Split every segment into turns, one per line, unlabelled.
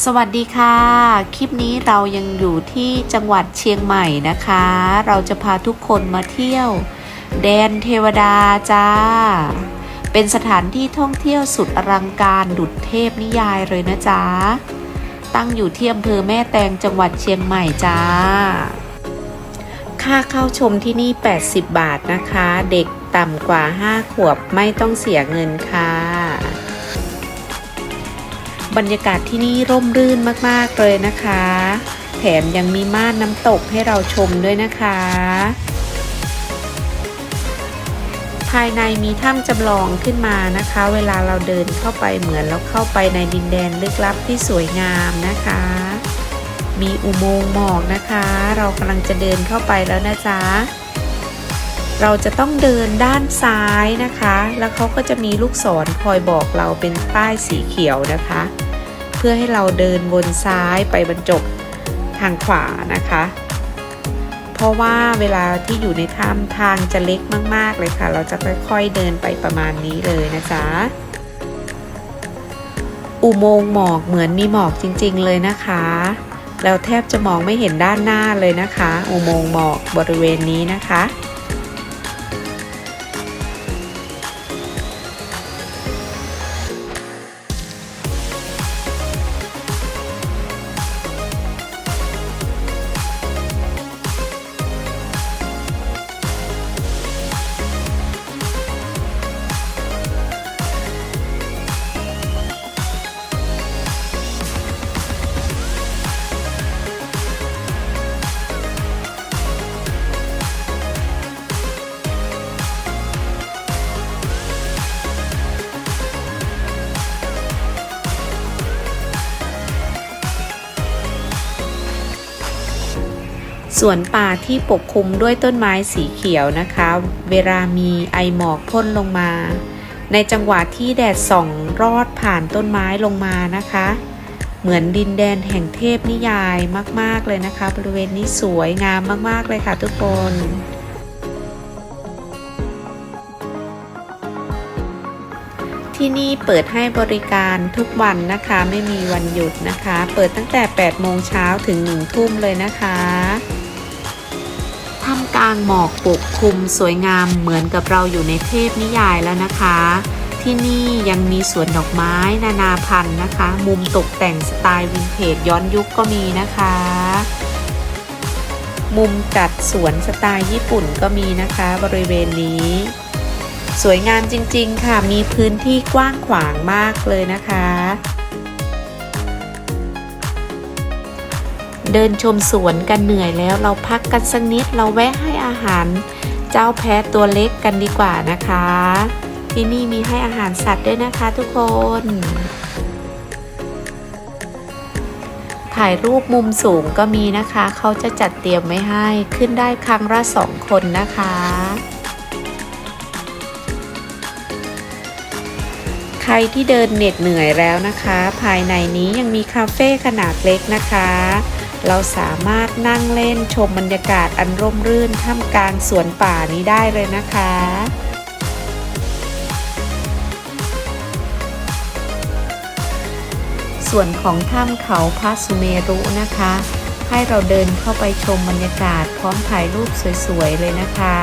สวัสดีค่ะ คลิปนี้เรายังอยู่ที่จังหวัดเชียงใหม่นะคะ เราจะพาทุกคนมาเที่ยว แดนเทวดาจ้า เป็นสถานที่ท่องเที่ยวสุดอลังการดุจเทพนิยายเลยนะจ๊ะ ตั้งอยู่ที่อำเภอแม่แตงจังหวัดเชียงใหม่จ้า ค่าเข้าชมที่นี่ 80 บาทนะคะ เด็กต่ำกว่า 5 ขวบไม่ต้องเสียเงินค่ะ บรรยากาศที่นี่ร่มรื่นมากๆเลยนะคะ แถมยังมีม่านน้ำตกให้เราชมด้วยนะคะ ภายในมีถ้ำจำลองขึ้นมานะคะ เวลาเราเดินเข้าไปเหมือนเราเข้าไปในดินแดนลึกลับที่สวยงามนะคะ มีอุโมงค์หมอกนะคะ เรากำลังจะเดินเข้าไปแล้วนะจ๊ะ เราจะต้องเดินด้านซ้ายนะคะ แล้วเขาก็จะมีลูกศรคอยบอกเราเป็นป้ายสีเขียวนะคะ เพื่อให้เราเดินบนซ้ายไปบรรจบทางขวานะคะ เพราะว่าเวลาที่อยู่ในถ้ำทางจะเล็กมาก ๆ เลยค่ะ เราจะค่อยๆเดินไปประมาณนี้เลยนะจ๊ะอุโมงค์หมอกเหมือนมีหมอกจริง ๆ เลยนะคะแล้วแทบจะมองไม่เห็นด้านหน้าเลยนะคะ อุโมงค์หมอกบริเวณนี้นะคะ สวนป่าที่ปกคลุมด้วยต้นไม้สีเขียวนะคะ เวลามีไอหมอกพ่นลงมา ในจังหวะที่แดดส่องรอดผ่านต้นไม้ลงมานะคะ เหมือนดินแดนแห่งเทพนิยายมาก ๆ เลยนะคะ บริเวณนี้สวยงามมาก ๆ เลยค่ะทุกคนที่นี่เปิดให้บริการทุกวันนะคะ ไม่มีวันหยุดนะคะ เปิดตั้งแต่ 8 โมงเช้าถึง 1 ทุ่มเลยนะคะามกลางหมอกปกคลุมสวยงามเหมือนกับเราอยู่ในเทพนิยายแล้วนะคะ ที่นี่ยังมีสวนดอกไม้นานาพันธุ์นะคะ มุมตกแต่งสไตล์วินเทจย้อนยุคก็มีนะคะ มุมจัดสวนสไตล์ญี่ปุ่นก็มีนะคะ บริเวณนี้ สวยงามจริงๆค่ะ มีพื้นที่กว้างขวางมากเลยนะคะ เดินชมสวนกันเหนื่อยแล้ว เราพักกันสักนิดเราแวะให้อาหาร เจ้าแพะตัวเล็กกันดีกว่านะคะ ที่นี่มีให้อาหารสัตว์ด้วยนะคะทุกคน ถ่ายรูปมุมสูงก็มีนะคะ เขาจะจัดเตรียมไว้ให้ขึ้นได้ครั้งละสองคนนะคะใครที่เดินเหน็ดเหนื่อยแล้วนะคะ ภายในนี้ยังมีคาเฟ่ขนาดเล็กนะคะ เราสามารถนั่งเล่นชมบรรยากาศอันร่มรื่นท่ามกลางสวนป่านี้ได้เลยนะคะส่วนของถ้ำเขาพระสุเมรุนะคะ ให้เราเดินเข้าไปชมบรรยากาศพร้อมถ่ายรูปสวยๆเลยนะคะ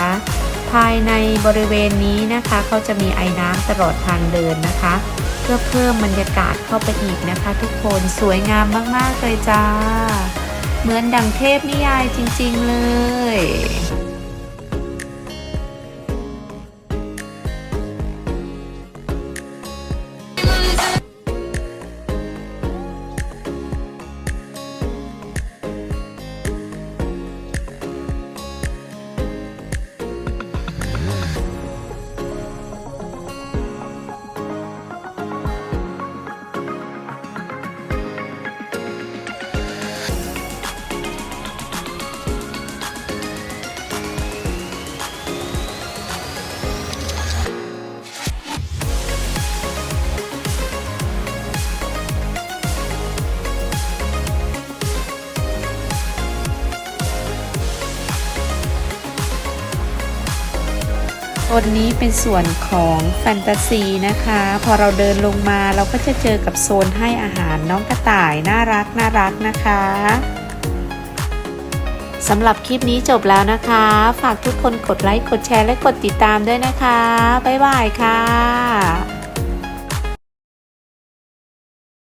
ภายในบริเวณนี้นะคะเขาจะมีไอ้น้ำตลอดทางเดินนะคะ เพื่อเพิ่มบรรยากาศเข้าไปอีกนะคะ ทุกคนสวยงามมากๆเลยจ้า เหมือนดังเทพนิยายจริงๆเลย โซนนี้เป็นส่วนของแฟนตาซีนะคะ พอเราเดินลงมาเราก็จะเจอกับโซนให้อาหารน้องกระต่ายน่ารักน่ารักนะคะสำหรับคลิปนี้จบแล้วนะคะ ฝากทุกคนกดไลค์ กดแชร์ และกดติดตามด้วยนะคะ บ๊ายบายค่ะ